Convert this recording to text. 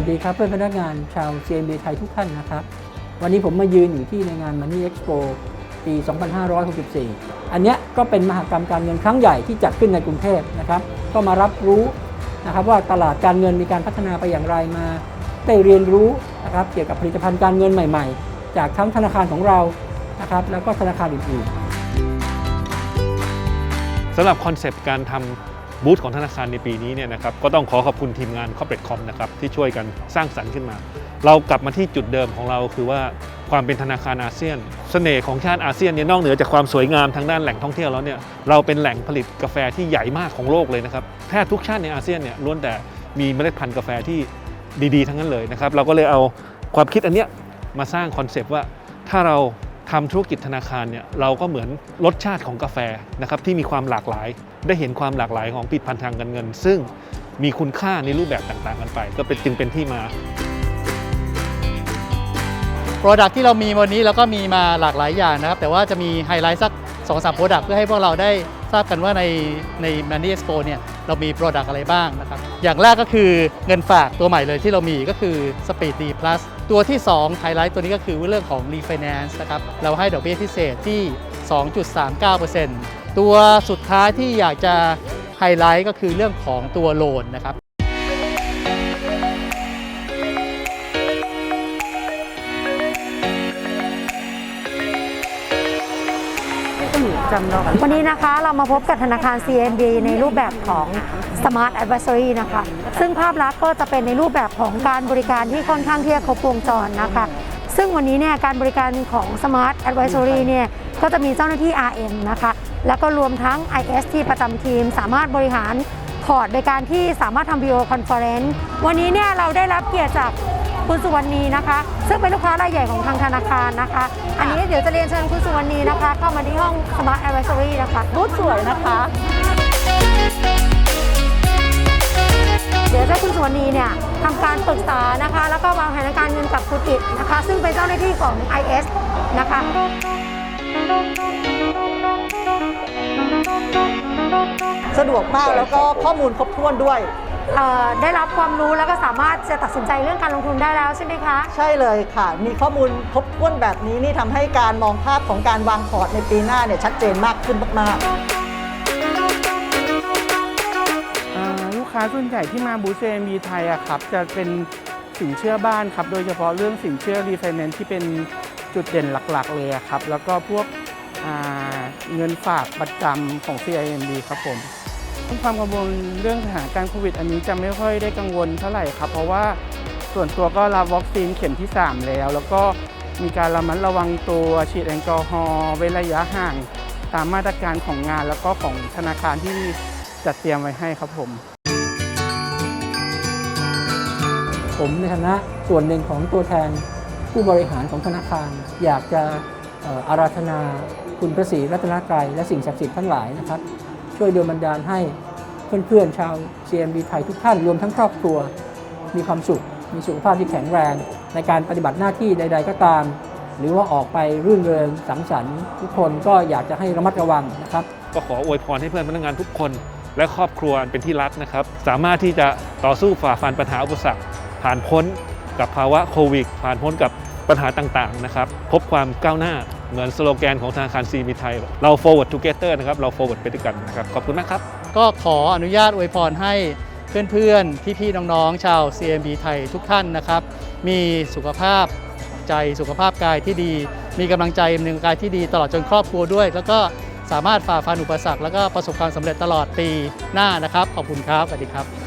สวัสดีครับเพื่อนพนักงานชาว CMB ไทยทุกท่านนะครับ วันนี้ผมมายืนอยู่ที่ในงาน Money Expo ปี 2564 อันเนี้ยก็เป็นมหกรรมการเงินครั้งใหญ่ที่จัดขึ้นในกรุงเทพนะครับ ก็มารับรู้นะครับว่าตลาดการเงินมีการพัฒนาไปอย่างไรมา ได้เรียนรู้นะครับเกี่ยวกับผลิตภัณฑ์การเงินใหม่ๆ จากทั้งธนาคารของเรานะครับแล้วก็ธนาคารอื่นๆสำหรับคอนเซปต์การทำ บูธของธนาคารในปีนี้เนี่ยนะครับก็ต้องขอขอบคุณทีมงาน Corporate Com นะครับที่ช่วยกันสร้างสรรค์ขึ้นมา เรากลับมาที่จุดเดิมของเราคือว่าความเป็นธนาคารอาเซียนเสน่ห์ของชาติอาเซียนเนี่ยนอกเหนือจากความสวยงามทางด้านแหล่งท่องเที่ยวแล้วเนี่ยเราเป็นแหล่งผลิตกาแฟที่ใหญ่มากของโลกเลยนะครับแทบทุกชาติในอาเซียนเนี่ยล้วนแต่มีเมล็ดพันธุ์กาแฟที่ดีๆ ทั้งนั้นเลยนะครับเราก็เลยเอาความคิดอันเนี้ยมาสร้างคอนเซปต์ว่าถ้าเรา ทำธุรกิจธนาคารเนี่ยเราก็เหมือนรสชาติของกาแฟนะครับที่มีความหลากหลาย ได้เห็นความหลากหลายของผลิตภัณฑ์ทางการเงิน ซึ่งมีคุณค่าในรูปแบบต่างๆ กันไป ก็เป็นจึงเป็นที่มา โปรดักที่เรามีวันนี้เราก็มีมาหลากหลายอย่างนะครับ แต่ว่าจะมีไฮไลท์สัก2อสามโปรดักเพื่อให้พวกเราได้ ทราบกันว่าในใน m a n y Expo เนี่ยเรามีโปรดักอะไรบ้างนะครับอย่างแรกก็คือเงินฝากตัวใหม่เลยที่เรามีก็คือ Speed D Plus ตัวที่2ไฮไลท์ตัวนี้ก็คือเรื่องของ Refinance นะครับเราให้ดอกเบี้ยพิเศษที่ 2.39%ตัวสุดท้ายที่อยากจะไฮไลท์ก็คือเรื่องของตัวโลนนะครับ วันนี้นะคะเรามาพบกับธนาคาร CMB ในรูปแบบของ Smart Advisory นะคะ ซึ่งภาพลักษณ์ก็จะเป็นในรูปแบบของการบริการที่ค่อนข้างที่จะครบวงจรนะคะ ซึ่งวันนี้เนี่ยการบริการของ Smart Advisory เนี่ยก็จะมีเจ้าหน้าที่ RM นะคะ แล้วก็รวมทั้ง IS ที่ประจำทีม สามารถบริหารพอร์ตโดยการที่สามารถทำ video conference วันนี้เนี่ยเราได้รับเกียรติจาก คุณสุวรรณีนะคะ ซึ่งเป็นลูกค้ารายใหญ่ของทางธนาคารนะคะ อันนี้เดี๋ยวจะเรียนเชิญคุณสุวรรณีนะคะ เข้ามาที่ห้อง Smart Advisory นะคะบูธสวยนะคะ เดี๋ยวจะให้คุณสุวรรณีเนี่ยทำการปรึกษานะคะ แล้วก็วางแผนการเงินกับคุณอิดนะคะ ซึ่งเป็นเจ้าหน้าที่ของ IS นะคะสะดวกมากแล้วก็ข้อมูลครบถ้วนด้วยเอ่อ ได้รับความรู้แล้วก็สามารถจะตัดสินใจเรื่องการลงทุนได้แล้วใช่ไหมคะ ใช่เลยค่ะ มีข้อมูลครบถ้วนแบบนี้นี่ทำให้การมองภาพของการวางพอร์ตในปีหน้าเนี่ยชัดเจนมากขึ้นมากๆ อ่าลูกค้าส่วนใหญ่ที่มาบูธ CMB ไทยอะครับจะเป็นสินเชื่อบ้านครับ โดยเฉพาะเรื่องสินเชื่อรีไฟแนนซ์ที่เป็นจุดเด่นหลักๆ เลยอะครับ แล้วก็พวกอ่าเงินฝากประจำของ CIMB ครับผม ความกังวลเรื่องสถานการณ์โควิด อันนี้จะไม่ค่อยได้กังวลเท่าไหร่ครับเพราะว่าส่วนตัวก็รับวัคซีนเข็มที่ 3 แล้ว แล้วก็มีการระมัดระวังตัวฉีดแอลกอฮอล์เว้นระยะห่าง ตามมาตรการของงานแล้วก็ของธนาคารที่จัดเตรียมไว้ให้ครับผม ผมในฐานะส่วนหนึ่งของตัวแทนผู้บริหารของธนาคาร อยากจะอาราธนาคุณพระศรีรัตนตรัยและสิ่งศักดิ์สิทธิ์ทั้งหลายนะครับ ช่วยดลบันดาลให้เพื่อนๆชาว CMB ไทยทุกท่านรวมทั้งครอบครัว มีความสุข มีสุขภาพที่แข็งแรง ในการปฏิบัติหน้าที่ใด ๆ ก็ตาม หรือว่าออกไปรื่นเริงสังสรรค์ ทุกคนก็อยากจะให้ระมัดระวังนะครับ ก็ขออวยพรให้เพื่อนพนักงานทุกคน และครอบครัวอันเป็นที่รักนะครับ สามารถที่จะต่อสู้ฝ่าฟันปัญหาอุปสรรคผ่านพ้นกับภาวะโควิด ผ่านพ้นกับปัญหาต่างๆนะครับ พบความก้าวหน้า เหมือนสโลแกนของธนาคารซีมีไทย เรา forward together นะครับ เรา forward ไปด้วยกันนะครับ ขอบคุณมากครับ ก็ขออนุญาตอวยพรให้เพื่อนๆ พี่ๆ น้องๆ ชาว CMB ไทยทุกท่านนะครับ มีสุขภาพใจสุขภาพกายที่ดี มีกำลังใจดำเนินกายที่ดีตลอดจนครอบครัวด้วย แล้วก็สามารถฝ่าฟันอุปสรรคแล้วก็ประสบความสำเร็จตลอดปีหน้านะครับ ขอบคุณครับ สวัสดีครับ